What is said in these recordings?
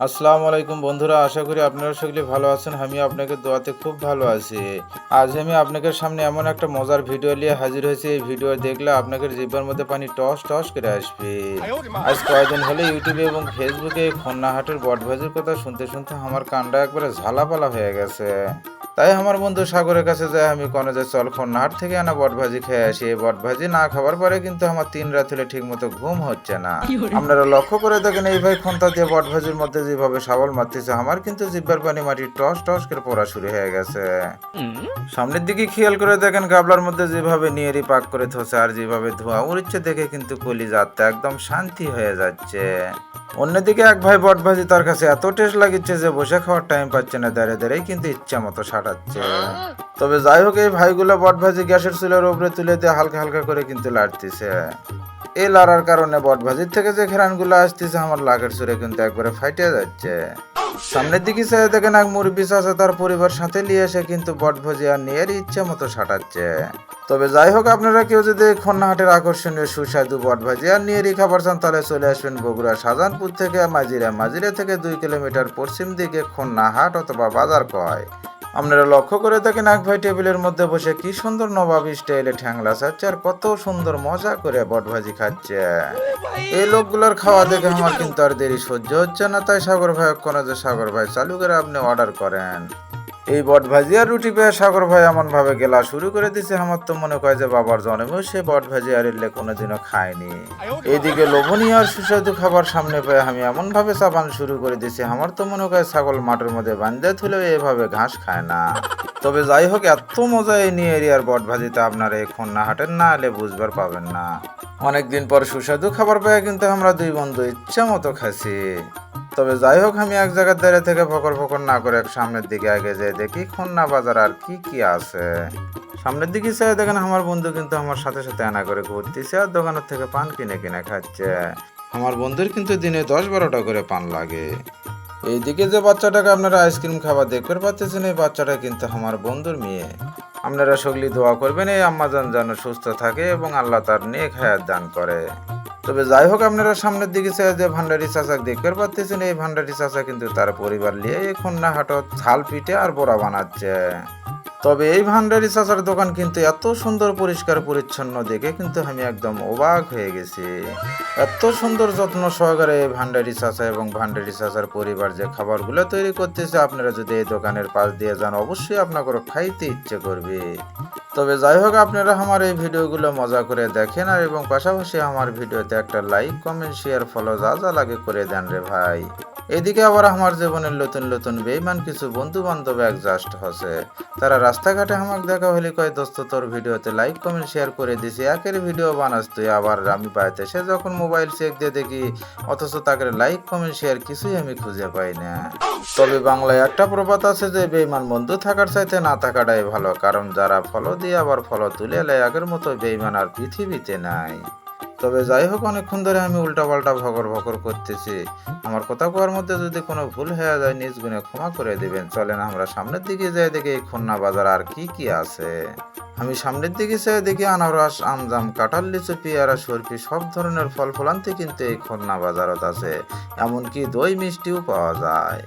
আসসালামু আলাইকুম বন্ধুরা, আশা করি আপনারা সকলে ভালো আছেন। আমি আপনাকে দোয়াতে খুব ভালো আছি। আজ আমি আপনাদের সামনে এমন একটা মজার ভিডিও নিয়ে হাজির হয়েছি। এই ভিডিও দেখলে আপনাদের জিব্বার মধ্যে পানি টস টস করে আসবে। আজ কয়েকদিন হলে ইউটিউবে এবং ফেসবুকে খন্নাহাটের বটভাজির কথা শুনতে শুনতে আমার কানটা একবারে ঝালাপালা হয়ে গেছে। তাই আমার বন্ধু সাগরের কাছে যায় আমি কোনো যে চল খন্নাহাট থেকে আনা বটভাজি খেয়ে আসি। এই বটভাজি না খাবার পরে কিন্তু আমার তিন রাত হলে ঠিক মতো ঘুম হচ্ছে না। আপনারা লক্ষ্য করে দেখেন এই ভাই খন্তা দিয়ে বটভাজির মধ্যে যেভাবে সাবল মারতেছে আমার কিন্তু জিব্বার পানি মাটি টস টস করে পড়া শুরু হয়ে গেছে। সামনের দিকে খেয়াল করে দেখেন গাবলার মধ্যে যেভাবে নিয়েরি পাক করে থসে আর যেভাবে ধোঁয়া উড়ছে দেখে কিন্তু কলি যাত্রা একদম শান্তি হয়ে যাচ্ছে। অন্যদিকে এক ভাই বট ভাজি তার কাছে এত টেস্ট লাগিচ্ছে যে বসে খাওয়ার টাইম পাচ্ছে না দাঁড়িয়ে দাঁড়িয়ে কিন্তু ইচ্ছা মতো সাটাচ্ছে তবে যাই হোক এই ভাইগুলো বট ভাজি গ্যাসের চুলের উপরে তুলে দিয়ে হালকা হালকা করে কিন্তু লাড়তেছে। এই লড়ার কারণে বট ভাজির থেকে যে খেরানগুলো আসতেছে আমার লাগের সুরে কিন্তু একবারে ফাইটে যাচ্ছে। সামনের দিকে চেয়ে দেখেন এক মুরব্বী আছে তার পরিবার সাথে নিয়ে এসে কিন্তু বট ভাজি আর নিয়ে ইচ্ছে মতো সাটাচ্ছে। তবে যাই হোক আপনারা কেউ যদি খন্নাহাটের আকর্ষণীয় সুস্বাদু বট ভাজি আর নিয়ে খাবার চান তাহলে চলে আসবেন বগুড়া শাহজাহানপুর থেকে মাজিরা মাজিরা থেকে দুই কিলোমিটার পশ্চিম দিকে খন্নাহাট অথবা বাজার কয়। আপনারা লক্ষ্য করে থাকেন এক ভাই টেবিলের মধ্যে বসে কি সুন্দর নবাব স্টাইলে ঠ্যাংলা সাচ্ছে আর কত সুন্দর মজা করে বটভাজি খাচ্ছে। এই লোকগুলোর খাওয়া দেখে আমার কিন্তু আর দেরি সহ্য হচ্ছে না, তাই সাগর ভাই কোনো যে সাগর ভাই চালু করে আপনি অর্ডার করেন। এই বট আর রুটি পেয়ে সাগর ভাই এমন ভাবে গেলা শুরু করে দিছে। আমার তো মনে হয় যে বাবার জন্মেও সে বট এলে কোনোদিনও খায়নি। এইদিকে লোভনীয় আর সুস্বাদু খাবার সামনে পেয়ে আমি এমন ভাবে চাপান শুরু করে দিছি। আমার তো মনে হয় ছাগল মাঠের মধ্যে বান্ধে থুলেও এভাবে ঘাস খায় না। তবে যাই হোক, এত মজা এই নিয়ে এরিয়ার বট ভাজিতে আপনারা এই খন্না হাটের না এলে বুঝবার পাবেন না। অনেকদিন পর সুস্বাদু খাবার পেয়ে কিন্তু আমরা দুই বন্ধু ইচ্ছা মতো খাসি তবে যাই হোক, আমি এক জায়গার দাঁড়িয়ে থেকে ফকর ফকর না করে এক সামনের দিকে আগে যেয়ে দেখি খন্না বাজার আর কি কি আছে। সামনের দিকে চাই দেখেন আমার বন্ধু কিন্তু আমার সাথে সাথে আনা করে ঘুরতেছে আর দোকানের থেকে পান কিনে কিনে খাচ্ছে। আমার বন্ধুর কিন্তু দিনে দশ বারোটা করে পান লাগে। এইদিকে যে বাচ্চাটাকে আপনারা আইসক্রিম খাবার দেখতে পাচ্ছেন, এই বাচ্চাটা কিন্তু আমার বন্ধুর মেয়ে। আপনারা সকলি দোয়া করবেন, এই আম্মাজান যেন সুস্থ থাকে এবং আল্লাহ তার নেক হায়াত দান করে। তবে যাই হোক, আপনারা সামনের দিকে যে ভান্ডারি চাচা দেখতে পাচ্ছেন এই ভান্ডারি চাচা কিন্তু তার পরিবার নিয়ে এখন না হাটত ঝাল পিঠে আর বড়া বানাচ্ছে। তবে এই ভান্ডারি চাচার দোকান কিন্তু এত সুন্দর, পরিষ্কার, পরিচ্ছন্ন দেখে কিন্তু আমি একদম অবাক হয়ে গেছি। এত সুন্দর, যত্ন সহকারে এই ভান্ডারি চাচা এবং ভান্ডারি চাচার পরিবার যে খাবারগুলো তৈরি করতেছে, আপনারা যদি এই দোকানের পাশ দিয়ে যান, অবশ্যই আপনাকে খাইতে ইচ্ছে করবে। তবে যাই হোক, আপনারা আমার এই ভিডিওগুলো মজা করে দেখেন আর এবং পাশাপাশি আমার ভিডিওতে একটা লাইক কমেন্ট শেয়ার ফলো যা যা লাগে করে দেন রে ভাই। এদিকে আবার আমার জীবনের নতুন নতুন বেইমান কিছু বন্ধু বান্ধব অ্যাডজাস্ট হচ্ছে তারা রাস্তাঘাটে আমাকে দেখা হলে কয়, দোস্ত, তোর ভিডিওতে লাইক কমেন্ট শেয়ার করে দিছি। একের ভিডিও বানাস তুই, আবার আমি পাইতে। সে যখন মোবাইল চেক দিয়ে দেখি, অথচ তাকে লাইক কমেন্ট শেয়ার কিছুই আমি খুঁজে পাই না। তবে বাংলায় একটা প্রবাদ আছে যে, বেইমান বন্ধু থাকার চাইতে না থাকাটাই ভালো, কারণ যারা ফলো দিয়ে আবার ফলো তুলে এলে আগের মতো বেইমান আর পৃথিবীতে নাই। তবে যাই হোক, অনেকক্ষণ ধরে আমি উল্টাপাল্টা ভগর ভগর করতেছি। আমার কথা কোয়ার মধ্যে যদি কোনো ভুল হয়ে যায়, নিজ গুণে ক্ষমা করে দিবেন। চলেন আমরা সামনের দিকে যাই, দেখি এই খুলনা বাজার আর কি কি আছে। আমি সামনের দিকে চাই দেখি আনারস, আমজাম, কাঁঠাল, লিচু, পেয়ারা, সরপি, সব ধরনের ফল ফলান্তি কিন্তু এই খুলনা বাজারত আছে। এমনকি দই মিষ্টিও পাওয়া যায়।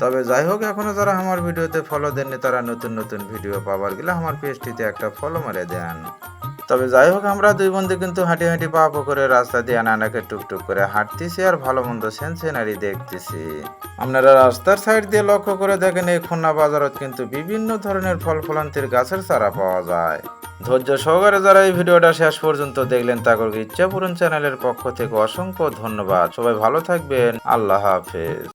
তবে যাই হোক, এখনও যারা আমার ভিডিওতে ফলো দেননি, তারা নতুন নতুন ভিডিও পাবার গেলে আমার পেজটিতে একটা ফলো মারে দেন। তবে যাই হোক, আমরা দুই বন্ধু কিন্তু হাঁটি হাঁটি পা পুকুরে রাস্তা দিয়ে নানাকে টুকটুক করে হাঁটতেছি আর ভালো মন্দ সেন সিনারি দেখতেছি। আপনারা রাস্তার সাইড দিয়ে লক্ষ্য করে দেখেন এই খুলনা বাজারত কিন্তু বিভিন্ন ধরনের ফল ফলান্তির গাছের চারা পাওয়া যায়। ধৈর্য সহকারে যারা এই ভিডিওটা শেষ পর্যন্ত দেখলেন, তাকে ইচ্ছা পূরণ চ্যানেলের পক্ষ থেকে অসংখ্য ধন্যবাদ। সবাই ভালো থাকবেন। আল্লাহ হাফেজ।